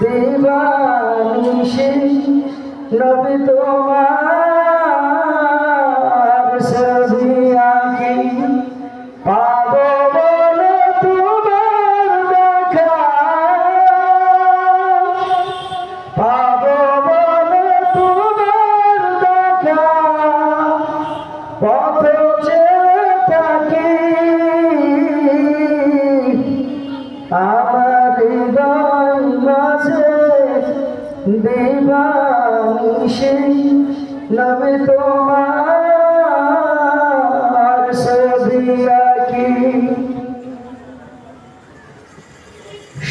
দেবানুষে নবী তোমার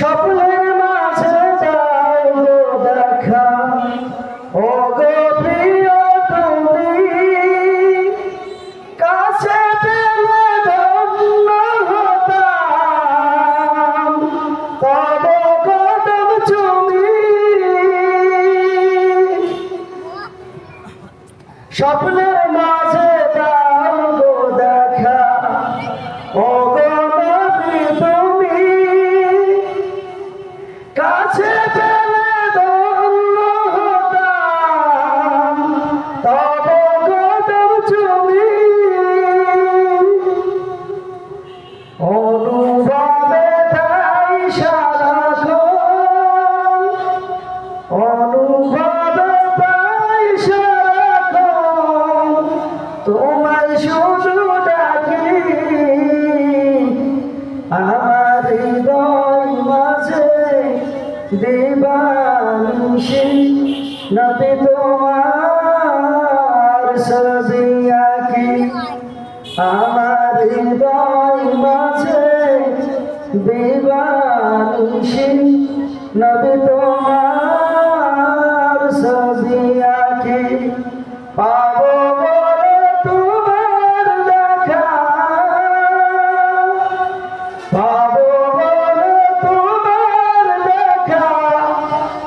স্বপ্নের মাঝে যাও দেখা। ও গো প্রিয় তুমি, কাছে পেলে হতাম। কদম চুমি। স্বপ্নের মাঝে আমার হৃদয় মাঝে দেবানুষে নবে তোমার সবে আঁকে। আমার হৃদয় মাঝে দেবানুষে নবে